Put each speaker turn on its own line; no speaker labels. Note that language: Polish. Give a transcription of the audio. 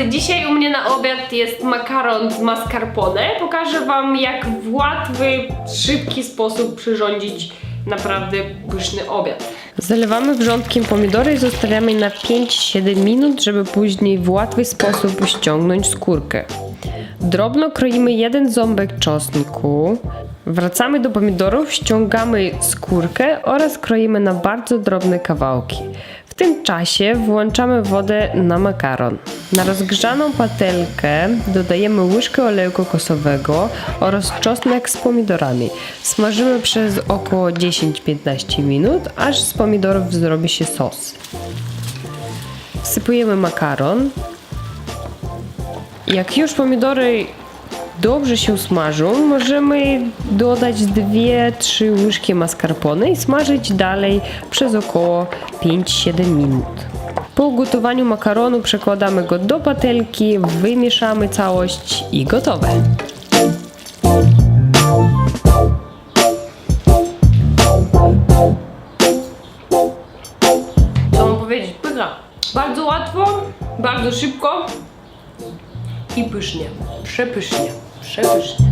drodzy, dzisiaj u mnie na obiad jest makaron z mascarpone. Pokażę Wam, jak w łatwy, szybki sposób przyrządzić naprawdę pyszny obiad. Zalewamy wrzątkiem pomidory i zostawiamy na 5-7 minut, żeby później w łatwy sposób ściągnąć skórkę. Drobno kroimy jeden ząbek czosnku. Wracamy do pomidorów, ściągamy skórkę oraz kroimy na bardzo drobne kawałki. Tym czasie włączamy wodę na makaron. Na rozgrzaną patelkę dodajemy łyżkę oleju kokosowego oraz czosnek z pomidorami. Smażymy przez około 10-15 minut, aż z pomidorów zrobi się sos. Wsypujemy makaron, jak już pomidory dobrze się usmażą, możemy dodać 2-3 łyżki mascarpone i smażyć dalej przez około 5-7 minut. Po ugotowaniu makaronu przekładamy go do patelki, wymieszamy całość i gotowe. Co mam powiedzieć? Pycha. Bardzo łatwo, bardzo szybko i pysznie. Przepysznie. Przepysznie.